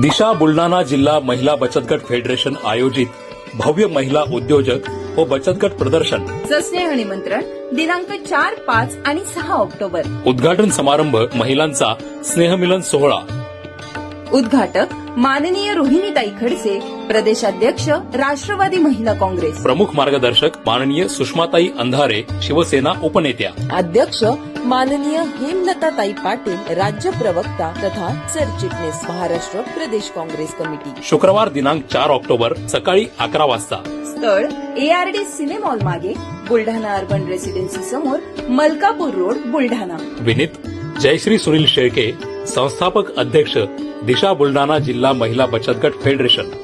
दिशा बुलढाणा जिल्हा महिला बचत गट फेडरेशन आयोजित भव्य महिला उद्योजक व बचत गट प्रदर्शन. चं स्नेह निमंत्रण दिनांक चार पाच आणि सहा ऑक्टोबर. उद्घाटन समारंभ महिलांचा स्नेहमिलन सोहळा. उद्घाटक माननीय रोहिणीताई खडसे प्रदेशाध्यक्ष राष्ट्रवादी महिला काँग्रेस. प्रमुख मार्गदर्शक माननीय सुषमाताई अंधारे शिवसेना उपनेत्या. अध्यक्ष माननीय हेमलताताई पाटील राज्य प्रवक्ता तथा सरचिटणीस महाराष्ट्र प्रदेश काँग्रेस कमिटी. शुक्रवार दिनांक चार ऑक्टोबर सकाळी अकरा वाजता. स्थळ एआरडी सिनेमॉल मागे बुलढाणा अर्बन रेसिडेन्सी समोर मलकापूर रोड बुलढाणा. विनीत जयश्री सुनील शेळके संस्थापक अध्यक्ष दिशा बुलढाणा जिल्हा महिला बचत गट federation.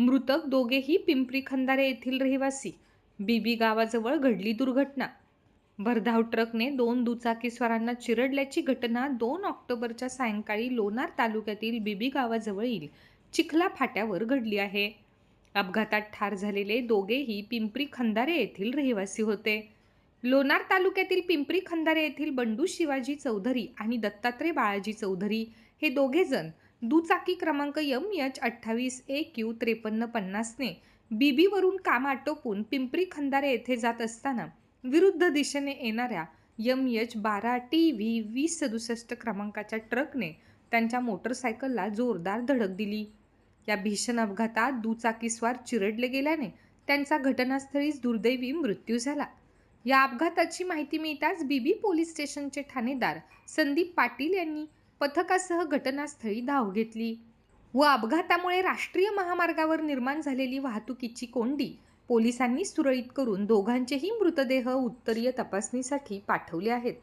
मृतक दोघेही पिंपरी खंदारे येथील रहिवासी. बीबी गावाजवळ घडली दुर्घटना. भरधाव ट्रकने दोन दुचाकीस्वारांना चिरडल्याची घटना दोन ऑक्टोबरच्या सायंकाळी लोणार तालुक्यातील बीबी गावाजवळील चिखला फाट्यावर घडली आहे. अपघातात ठार झालेले दोघेही पिंपरी खंदारे येथील रहिवासी होते. लोणार तालुक्यातील पिंपरी खंदारे येथील बंडू शिवाजी चौधरी आणि दत्तात्रय बाळाजी चौधरी हे दोघेजण दुचाकी क्रमांक यम एच अठ्ठावीस ए क्यू त्रेपन्न पन्नासने बीबीवरून काम आटोपून पिंपरी खंदारे येथे जात असताना विरुद्ध दिशेने येणाऱ्या यम एच बारा टी व्ही वीस सदुसष्ट क्रमांकाच्या ट्रकने त्यांच्या मोटरसायकलला जोरदार धडक दिली. या भीषण अपघातात दुचाकीस्वार चिरडले गेल्याने त्यांचा घटनास्थळीच दुर्दैवी मृत्यू झाला. या अपघाताची माहिती मिळताच बीबी पोलीस स्टेशनचे ठाणेदार संदीप पाटील यांनी पथकासह घटनास्थळी धाव घेतली. व अपघातामुळे राष्ट्रीय महामार्गावर निर्माण झालेली वाहतुकीची कोंडी पोलिसांनी सुरळीत करून दोघांचेही मृतदेह उत्तरीय तपासणीसाठी पाठवले आहेत.